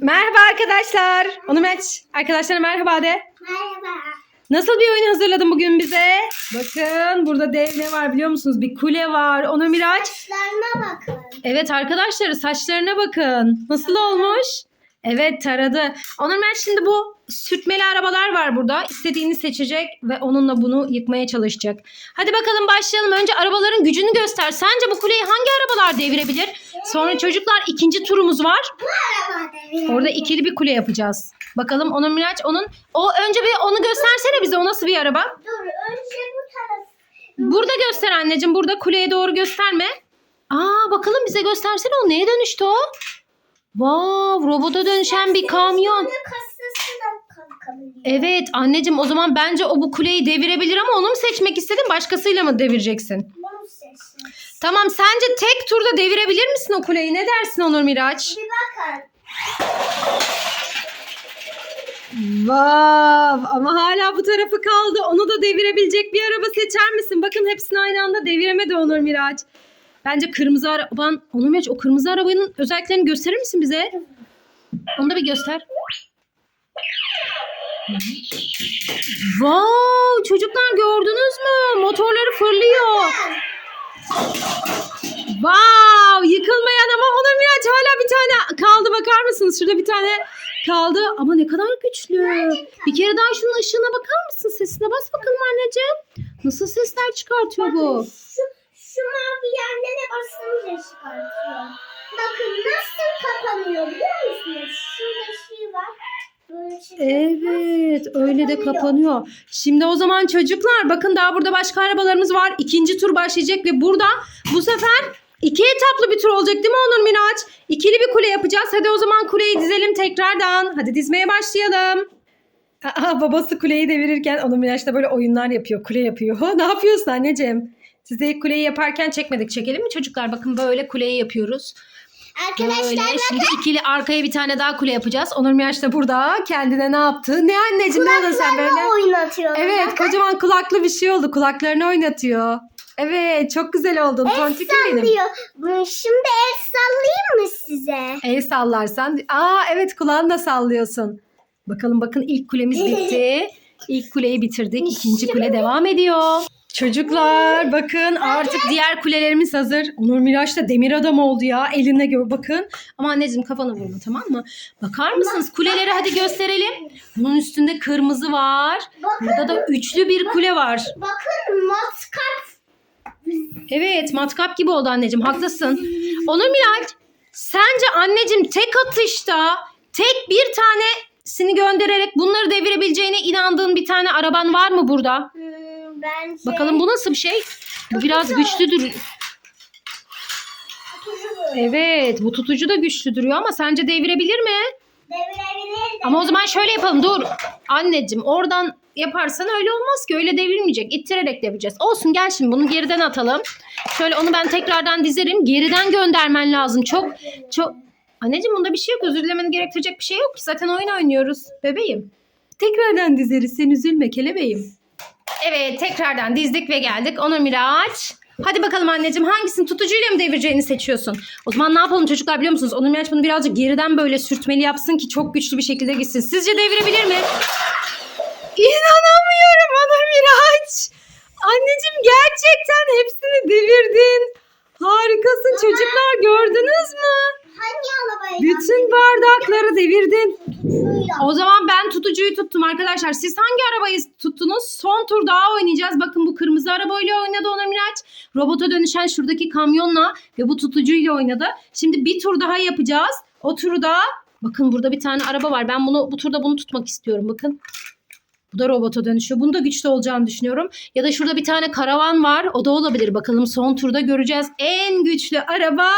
Merhaba arkadaşlar. Onu meç. Arkadaşlara merhaba de. Merhaba. Nasıl bir oyun hazırladın bugün bize? Bakın burada dev ne var biliyor musunuz? Bir kule var. Onu Miraç. Saçlarına bakın. Evet arkadaşlar saçlarına bakın. Nasıl olmuş? Evet taradı. Onur Miraç şimdi bu sürtmeli arabalar var burada. İstediğini seçecek ve onunla bunu yıkmaya çalışacak. Hadi bakalım başlayalım. Önce arabaların gücünü göster. Sence bu kuleyi hangi arabalar devirebilir? Sonra çocuklar ikinci turumuz var. Bu araba devir. Orada ikili bir kule yapacağız. Bakalım Onur Miraç onun o önce bir onu göstersene bize o nasıl bir araba? Dur önce bu taraf. Burada göster anneciğim. Burada kuleye doğru gösterme. Aa bakalım bize göstersene o neye dönüştü o? Wow, robota dönüşen bir kamyon. Bunun kasası da kalkabiliyor. Evet anneciğim o zaman bence o bu kuleyi devirebilir ama onu mu seçmek istedin başkasıyla mı devireceksin? Bunu seçin. Tamam sence tek turda devirebilir misin o kuleyi? Ne dersin Onur Miraç? Bir bakın. Vav ama hala bu tarafı kaldı. Onu da devirebilecek bir araba seçer misin? Bakın hepsini aynı anda deviremedi Onur Miraç. Bence kırmızı araban... Onur Miraç o kırmızı arabanın özelliklerini gösterir misin bize? Onu da bir göster. Vav çocuklar gördünüz mü? Motorları fırlıyor. Vav yıkılmayan ama Onur Miraç hala bir tane kaldı bakar mısınız? Şurada bir tane kaldı ama ne kadar güçlü. Bir kere daha şunun ışığına bakar mısın? Sesine bas bakalım anneciğim. Nasıl sesler çıkartıyor bu? Şu, şu mavi yerlere basınca çıkartıyor. Bakın nasıl kapanıyor biliyor musunuz? Şurada şey var. Evet öyle de kapanıyor. Şimdi o zaman çocuklar bakın daha burada başka arabalarımız var. İkinci tur başlayacak ve burada bu sefer iki etaplı bir tur olacak değil mi Onur Miraç? İkili bir kule yapacağız. Hadi o zaman kuleyi dizelim tekrardan. Hadi dizmeye başlayalım. Aa, babası kuleyi devirirken Onur Miraç da böyle oyunlar yapıyor. Kule yapıyor. ne yapıyorsun anneciğim? Size kuleyi yaparken çekmedik. Çekelim mi çocuklar? Bakın böyle kuleyi yapıyoruz. Böyle. Arkadaşlar Şimdi ikili arkaya bir tane daha kule yapacağız. Onur Miraç da burada kendine ne yaptı? Ne anneciğim ne oldun sen böyle? oynatıyor. Evet kocaman kulaklı bir şey oldu. Kulaklarını oynatıyor. Evet çok güzel oldun. El benim. sallıyor. Şimdi el sallayayım mı size? El sallarsan. Aa evet kulağını da sallıyorsun. Bakalım bakın ilk kulemiz bitti. İlk kuleyi bitirdik. İkinci kule devam ediyor. Çocuklar bakın artık diğer kulelerimiz hazır. Onur Miraç da demir adam oldu ya. Eline gör bakın. Ama anneciğim kafanı vurma tamam mı? Bakar mısınız? Kuleleri hadi gösterelim. Bunun üstünde kırmızı var. Bakın, Burada da üçlü bir kule var. bakın matkap. Evet matkap gibi oldu anneciğim haklısın. Onur Miraç sence anneciğim tek atışta tek bir tanesini göndererek bunları devirebileceğine inandığın bir tane araban var mı burada? Hmm, bence. Bakalım bu nasıl bir şey? Bu biraz güçlüdür. Evet bu tutucu da güçlü duruyor ama sence devirebilir mi? Devirebilir de. Ama o zaman şöyle yapalım dur. Anneciğim oradan yaparsan öyle olmaz ki öyle devirmeyecek. İttirerek devireceğiz. Olsun gel şimdi bunu geriden atalım. Şöyle onu ben tekrardan dizerim. Geriden göndermen lazım. Çok çok Anneciğim bunda bir şey yok. Özür dilemeni gerektirecek bir şey yok ki. Zaten oyun oynuyoruz. Bebeğim. Tekrardan dizeriz. Sen üzülme kelebeğim. Evet tekrardan dizdik ve geldik. Onur Miraç. Hadi bakalım anneciğim hangisini tutucuyla mı devireceğini seçiyorsun? O zaman ne yapalım çocuklar biliyor musunuz? Onur Miraç bunu birazcık geriden böyle sürtmeli yapsın ki çok güçlü bir şekilde gitsin. Sizce devirebilir mi? İnanamıyorum Onur Miraç. Anneciğim gerçekten hepsini devirdin. Harikasın çocuklar gördünüz mü? Hangi arabayı? Bütün bardakları devirdin. O zaman ben tutucuyu tuttum arkadaşlar. Siz hangi arabayı tuttunuz? Son tur daha oynayacağız. Bakın bu kırmızı arabayla oynadı Onur Miraç. Robota dönüşen şuradaki kamyonla ve bu tutucuyla oynadı. Şimdi bir tur daha yapacağız. O turu da bakın burada bir tane araba var. Ben bunu bu turda bunu tutmak istiyorum. Bakın. Bu da robota dönüşüyor. Bunu da güçlü olacağını düşünüyorum. Ya da şurada bir tane karavan var. O da olabilir. Bakalım son turda göreceğiz. En güçlü araba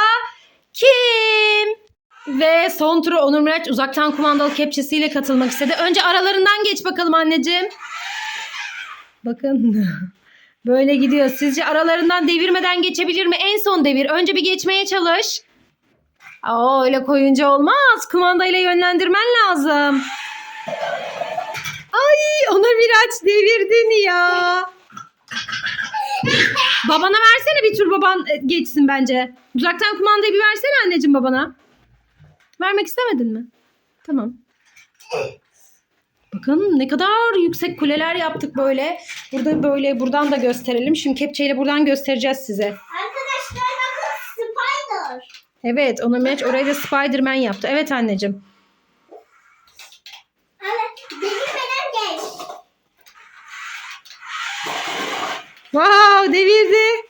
kim? Ve son tura Onur Miraç uzaktan kumandalı kepçesiyle katılmak istedi. Önce aralarından geç bakalım anneciğim. Bakın. Böyle gidiyor. Sizce aralarından devirmeden geçebilir mi? En son devir. Önce bir geçmeye çalış. Aa, öyle koyunca olmaz. Kumandayla yönlendirmen lazım. Ay Onur Miraç devirdin ya. babana versene bir tur baban e, geçsin bence. Uzaktan kumandayı bir versene anneciğim babana. Vermek istemedin mi? Tamam. Bakın ne kadar yüksek kuleler yaptık böyle. Burada böyle buradan da gösterelim. Şimdi kepçeyle buradan göstereceğiz size. Arkadaşlar bakın spider. Evet Onur Miraç orayı da Spider-Man yaptı. Evet anneciğim. Wow devirdi.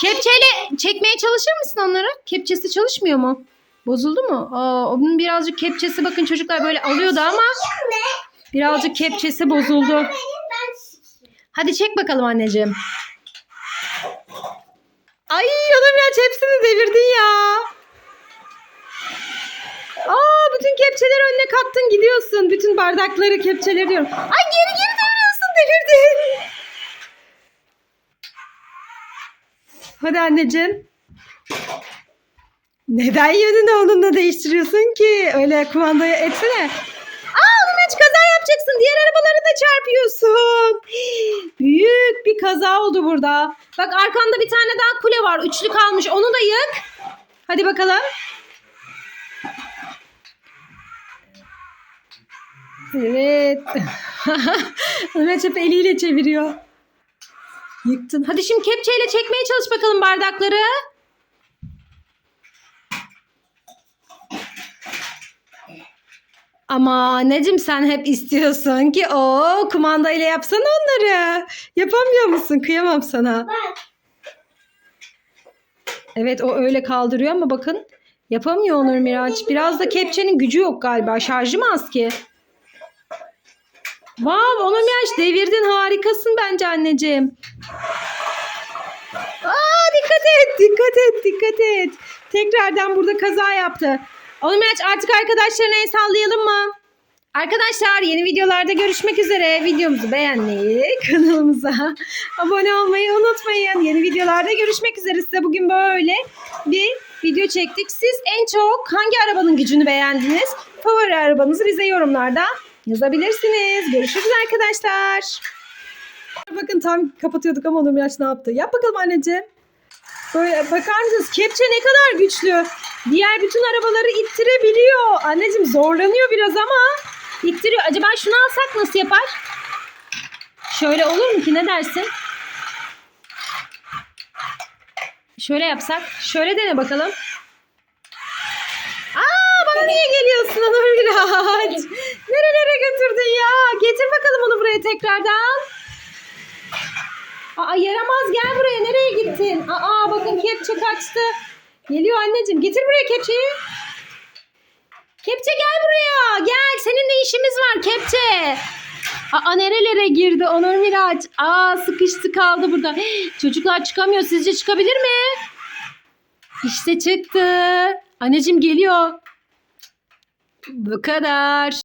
Kepçeyle çekmeye çalışır mısın onları? Kepçesi çalışmıyor mu? Bozuldu mu? Aa, onun birazcık kepçesi bakın çocuklar böyle alıyordu ama birazcık kepçesi bozuldu. Hadi çek bakalım anneciğim. Ay Onur hepsini devirdin ya. Aa bütün kepçeleri önüne kattın gidiyorsun. Bütün bardakları kepçeleri diyorum. Ay geri geri deviriyorsun devirdin. Hadi anneciğim. Neden yönünü onunla değiştiriyorsun ki? Öyle kumandayı etsene. Aa Onur Miraç kaza yapacaksın. Diğer arabaları da çarpıyorsun. Büyük bir kaza oldu burada. Bak arkanda bir tane daha kule var. Üçlü kalmış. Onu da yık. Hadi bakalım. Evet. Recep eliyle çeviriyor. Yıktın. Hadi şimdi kepçeyle çekmeye çalış bakalım bardakları. Ama Necim sen hep istiyorsun ki o kumandayla yapsana onları. Yapamıyor musun? Kıyamam sana. Evet o öyle kaldırıyor ama bakın yapamıyor Onur Miraç. Biraz da kepçenin gücü yok galiba. Şarjı mı az ki? Wow Onur Miraç devirdin harikasın bence anneciğim. Aa dikkat et dikkat et dikkat et. Tekrardan burada kaza yaptı. Miraç artık arkadaşlarına el sallayalım mı? Arkadaşlar yeni videolarda görüşmek üzere. Videomuzu beğenmeyi, kanalımıza abone olmayı unutmayın. Yeni videolarda görüşmek üzere. Size bugün böyle bir video çektik. Siz en çok hangi arabanın gücünü beğendiniz? Favori arabanızı bize yorumlarda yazabilirsiniz. Görüşürüz arkadaşlar. Bakın tam kapatıyorduk ama Onur Miraç ne yaptı? Yap bakalım anneciğim. Böyle bakar mısınız? Kepçe ne kadar güçlü. Diğer bütün arabaları ittirebiliyor. Anneciğim zorlanıyor biraz ama ittiriyor. Acaba şunu alsak nasıl yapar? Şöyle olur mu ki ne dersin? Şöyle yapsak. Şöyle dene bakalım. Aa bana niye geliyorsun Onur Miraç? Nerelere götürdün ya? Getir bakalım onu buraya tekrardan. Aa yaramaz gel buraya. Nereye gittin? Aa bakın kepçe kaçtı. Geliyor anneciğim. Getir buraya kepçeyi. Kepçe gel buraya. Gel. Seninle işimiz var kepçe. Aa nerelere girdi Onur Miraç? Aa sıkıştı kaldı burada. Çocuklar çıkamıyor. Sizce çıkabilir mi? İşte çıktı. Anneciğim geliyor. Bu kadar.